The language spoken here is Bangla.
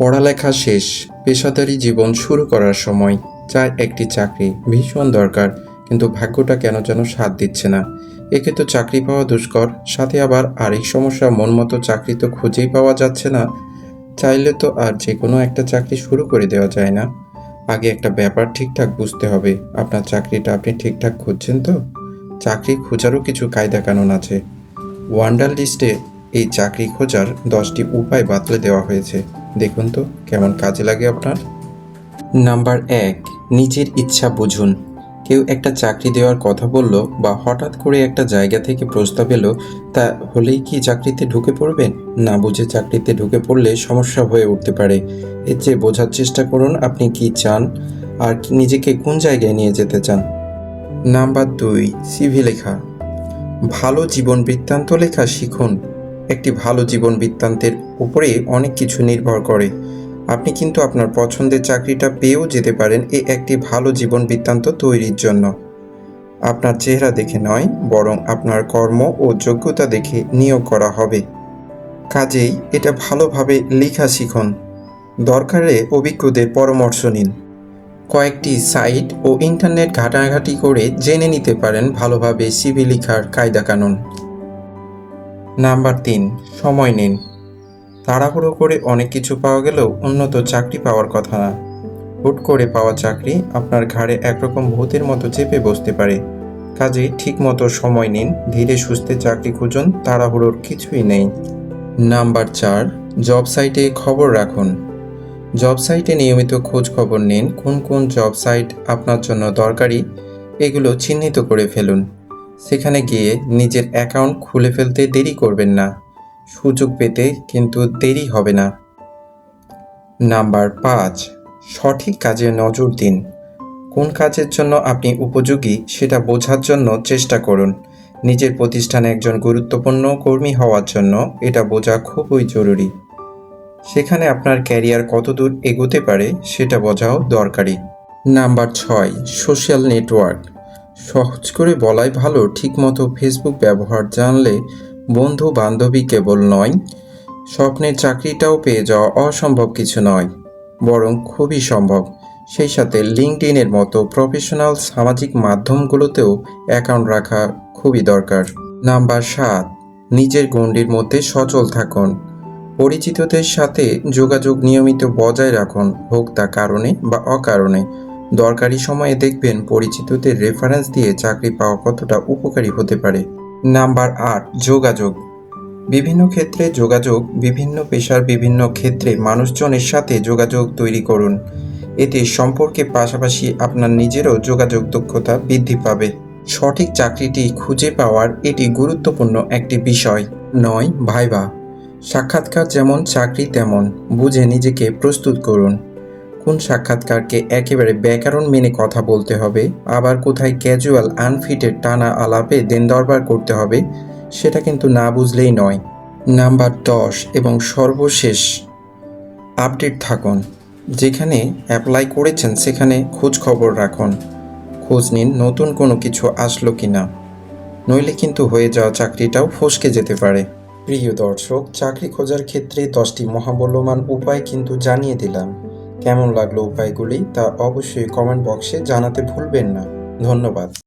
পড়ালেখা শেষ, পেশাদারি জীবন শুরু করার সময় চায় একটি চাকরি। ভীষণ দরকার, কিন্তু ভাগ্যটা কেন যেন সাথ দিচ্ছে না। একে তো চাকরি পাওয়া দুষ্কর, সাথে আবার আরেক সমস্যা, মন মতো চাকরি তো খুঁজেই পাওয়া যাচ্ছে না। চাইলে তো আর যে কোনো একটা চাকরি শুরু করে দেওয়া যায় না। আগে একটা ব্যাপার ঠিকঠাক বুঝতে হবে, আপনার চাকরিটা আপনি ঠিকঠাক খুঁজছেন তো? চাকরি খোঁজারও কিছু কায়দা কানুন আছে। ওয়ান্ডার লিস্টে এই চাকরি খোঁজার দশটি উপায় বাতলে দেওয়া হয়েছে। দেখুন তো, কেমন কাজে লাগে আপনার? নাম্বার এক, নিজের ইচ্ছা বুঝুন। কেউ একটা চাকরি দেওয়ার কথা বলল বা হঠাৎ করে একটা জায়গা থেকে প্রস্তাব এলো, তা হলেই কি চাকরিতে ঢুকে পড়বেন না বুঝে চাকরিতে ঢুকে পড়লে সমস্যা হয়ে উঠতে পারে। এর চেয়ে বোঝার চেষ্টা করুন আপনি কি চান আর নিজেকে কোন জায়গায় নিয়ে যেতে চান। নাম্বার দুই সিভি লেখা। ভালো জীবন বৃত্তান্ত লেখা শিখুন। একটি ভালো জীবন বৃত্তান্তের উপরে অনেক কিছু নির্ভর করে। আপনি কিন্তু আপনার পছন্দের চাকরিটা পেয়েও যেতে পারেন এ একটি ভালো জীবন বৃত্তান্ত তৈরির জন্য। আপনার চেহারা দেখে নয়, বরং আপনার কর্ম ও যোগ্যতা দেখে নিয়োগ করা হবে। কাজেই এটা ভালোভাবে লেখা শিখুন। দরকারে অভিজ্ঞদের পরামর্শ নিন। কয়েকটি সাইট ও ইন্টারনেট ঘাটাঘাটি করে জেনে নিতে পারেন ভালোভাবে সিভি লেখার কায়দা কানুন। নাম্বার তিন, সময় নিন। তাড়াহুড়ো করে অনেক কিছু পাওয়া গেলেও উন্নত চাকরি পাওয়ার কথা না। হুট করে পাওয়া চাকরি আপনার ঘাড়ে একরকম ভূতের মতো চেপে বসতে পারে। কাজেই ঠিকমতো সময় নিন, ধীরে সুস্থে চাকরি খুঁজুন, তাড়াহুড়োর কিছুই নেই। নাম্বার চার, জব সাইটে খবর রাখুন। জব সাইটে নিয়মিত খোঁজ খবর নিন, কোন কোন জব সাইট আপনার জন্য দরকারি, এগুলো চিহ্নিত করে ফেলুন। সেখানে গিয়ে নিজের অ্যাকাউন্ট খুলে ফেলতে দেরি করবেন না। সুযোগ পেতে কিন্তু দেরি হবে না। নাম্বার পাঁচ, সঠিক কাজে নজর দিন। কোন কাজের জন্য আপনি উপযোগী সেটা বোঝার জন্য চেষ্টা করুন। নিজের প্রতিষ্ঠানে একজন গুরুত্বপূর্ণ কর্মী হওয়ার জন্য এটা বোঝা খুবই জরুরি। সেখানে আপনার ক্যারিয়ার কতদূর এগোতে পারে সেটা বোঝাও দরকারি। নাম্বার ছয় সোশ্যাল নেটওয়ার্ক সহজ করে বলাই ভালো, ঠিকমতো ফেসবুক ব্যবহার জানলে বন্ধু বান্ধবী কেবল নয়, স্বপ্নের চাকরিটাও পেয়ে যাওয়া অসম্ভব কিছু নয়, বরং খুবই সম্ভব। সেই সাথে লিঙ্কডইনের মতো প্রফেশনাল সামাজিক মাধ্যমগুলোতেও অ্যাকাউন্ট রাখা খুবই দরকার। নাম্বার সাত, নিজের গণ্ডির মধ্যে সচল থাকুন। পরিচিতদের সাথে যোগাযোগ নিয়মিত বজায় রাখুন, হোক তা কারণে বা অকারণে। দরকারি সময়ে দেখবেন পরিচিতদের রেফারেন্স দিয়ে চাকরি পাওয়া কতটা উপকারী হতে পারে। নাম্বার আট, যোগাযোগ। বিভিন্ন ক্ষেত্রে যোগাযোগ, বিভিন্ন পেশার বিভিন্ন ক্ষেত্রে মানুষজনের সাথে যোগাযোগ তৈরি করুন। এতে সম্পর্কের পাশাপাশি আপনার নিজেরও যোগাযোগ দক্ষতা বৃদ্ধি পাবে। সঠিক চাকরিটি খুঁজে পাওয়ার এটি গুরুত্বপূর্ণ একটি বিষয়। নয়, ভাইবা। সাক্ষাৎকার যেমন, চাকরি তেমন। বুঝে নিজেকে প্রস্তুত করুন। কোন সাক্ষাৎকারকে একেবারে ব্যাকরণ মেনে কথা বলতে হবে। আবার কোথায় ক্যাজুয়াল আনফিটের টানা আলাপে দেন দরবার করতে হবে, সেটা কিন্তু না বুঝলেই নয়। নাম্বার দশ এবং সর্বশেষ আপডেট থাকুন। যেখানে অ্যাপ্লাই করেছেন, সেখানে খোঁজ খবর রাখুন। খোঁজ নিন নতুন কোনো কিছু আসলো কি না নইলে কিন্তু হয়ে যাওয়া চাকরিটাও ফসকে যেতে পারে। প্রিয় দর্শক, চাকরি খোঁজার ক্ষেত্রে দশটি মহামূল্যবান উপায় কিন্তু জানিয়ে দিলাম। কেমন লাগল উপায়গুলি তা অবশ্যই কমেন্ট বক্সে জানাতে ভুলবেন না। ধন্যবাদ।